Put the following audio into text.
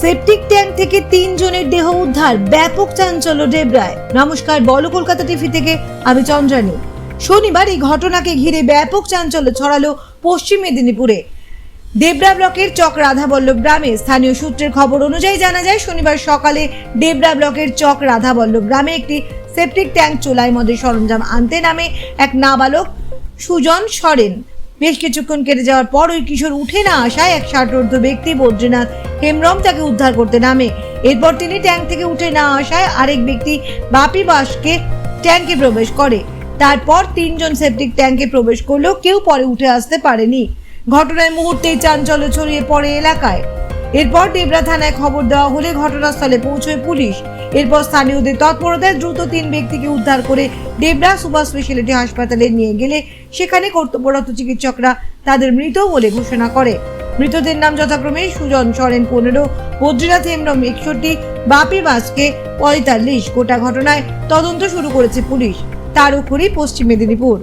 Septic tank থেকে তিনজনের দেহ উদ্ধার ব্যাপক চাঞ্চল্য ডেবরায়। নমস্কার, বল কলকাতা টিভি থেকে আমি চন্দ্রানী। শনিবার এই ঘটনাকে ঘিরে ব্যাপক চাঞ্চল্য ছড়ালো পশ্চিম মেদিনীপুরে। দেবরা ব্লকের চক রাধাবল্লভ গ্রামে। স্থানীয় সূত্রের খবর অনুযায়ী জানা যায়, শনিবার সকালে দেবরা ব্লকের চক রাধাবল্লভ গ্রামে একটি সেপটিক ট্যাঙ্ক চোলাই মদের সরঞ্জাম আনতে নামে এক নাবালক সুজন সরেন। বেশ কিছুক্ষণ কেটে যাওয়ার পর ওই কিশোর উঠে না আসায় এক ষাটোর্ধ ব্যক্তি বদ্রীনাথ হেমরম তাকে উদ্ধার করতে নামে। এরপর তিনি ট্যাঙ্ক থেকে উঠে না আসায় আরেক ব্যক্তি বাপি বাসকে ট্যাঙ্কে প্রবেশ করে। তারপর তিনজন সেপটিক ট্যাঙ্কে প্রবেশ করলেও কেউ পরে উঠে আসতে পারেনি। ঘটনায় মুহূর্তেই চাঞ্চল্য ছড়িয়ে পড়ে এলাকায়। এরপর ডেবরা থানায় খবর দেওয়া হলে ঘটনাস্থলে পৌঁছয় পুলিশ। এরপর স্থানীয়দের তৎপরতায় দ্রুত তিন ব্যক্তিকে উদ্ধার করে ডেবরা সুপার স্পেশালিটি হাসপাতালে নিয়ে গেলে সেখানে কর্তব্যরত চিকিৎসকরা তাদের মৃত বলে ঘোষণা করে। মৃতদের নাম যথাক্রমে সুজন সরেন পনেরো, বদ্রীনাথ হেমরম একষট্টি, বাপি বাসকে পঁয়তাল্লিশ। গোটা ঘটনায় তদন্ত শুরু করেছে পুলিশ। তার উপরই পশ্চিম মেদিনীপুর।